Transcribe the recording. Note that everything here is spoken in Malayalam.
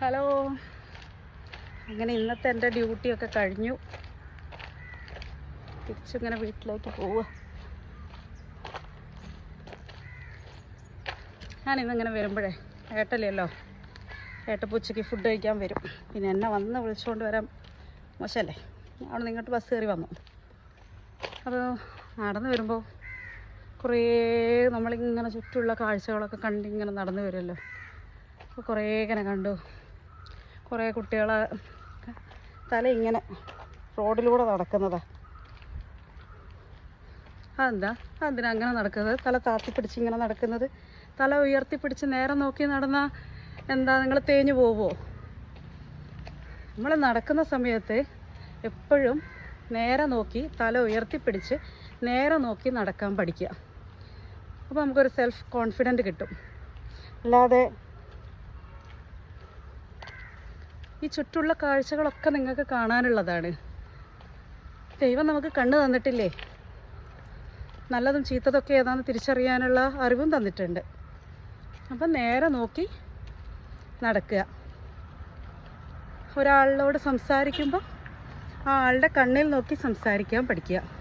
ഹലോ. അങ്ങനെ ഇന്നത്തെ എന്റെ ഡ്യൂട്ടിയൊക്കെ കഴിഞ്ഞു. തിരിച്ചിങ്ങനെ വീട്ടിലേക്ക് പോവുക ഞാൻ ഇന്നിങ്ങനെ വരുമ്പോഴേ ഏട്ടല്ലല്ലോ ഏട്ടപ്പൂച്ചയ്ക്ക് ഫുഡ് കഴിക്കാൻ വരും. പിന്നെ എന്നെ വന്ന് വിളിച്ചുകൊണ്ട് വരാൻ മോശമല്ലേ അവിടെ നിങ്ങോട്ട് ബസ് കയറി വന്നു? അപ്പോൾ നടന്ന് വരുമ്പോൾ കുറേ നമ്മളിങ്ങനെ ചുറ്റുമുള്ള കാഴ്ചകളൊക്കെ കണ്ടിങ്ങനെ നടന്നു വരുമല്ലോ അപ്പോൾ കുറേ ഇങ്ങനെ കണ്ടു. കുറേ കുട്ടികളെ തല ഇങ്ങനെ റോഡിലൂടെ നടക്കുന്നതാ. അതെന്താ? അതെന്തിനാ അങ്ങനെ നടക്കുന്നത്? തല താത്തി പിടിച്ച് ഇങ്ങനെ നടക്കുന്നത്. തല ഉയർത്തി പിടിച്ച് നേരെ നോക്കി നടന്നാൽ എന്താ? നിങ്ങൾ തേഞ്ഞു പോവോ? നമ്മൾ നടക്കുന്ന സമയത്ത് എപ്പോഴും നേരെ നോക്കി തല ഉയർത്തിപ്പിടിച്ച് നേരെ നോക്കി നടക്കാൻ പഠിക്കുക. അപ്പോൾ നമുക്കൊരു സെൽഫ് കോൺഫിഡന്റ് കിട്ടും. അല്ലാതെ ഈ ചുറ്റുള്ള കാഴ്ചകളൊക്കെ നിങ്ങൾക്ക് കാണാനുള്ളതാണ്. ദൈവം നമുക്ക് കണ്ണ് തന്നിട്ടില്ലേ? നല്ലതും ചീത്തതൊക്കെ ഏതാണെന്ന് തിരിച്ചറിയാനുള്ള അറിവും തന്നിട്ടുണ്ട്. അപ്പം നേരെ നോക്കി നടക്കുക. ഒരാളോട് സംസാരിക്കുമ്പോൾ ആ ആളുടെ കണ്ണിൽ നോക്കി സംസാരിക്കാൻ പഠിക്കുക.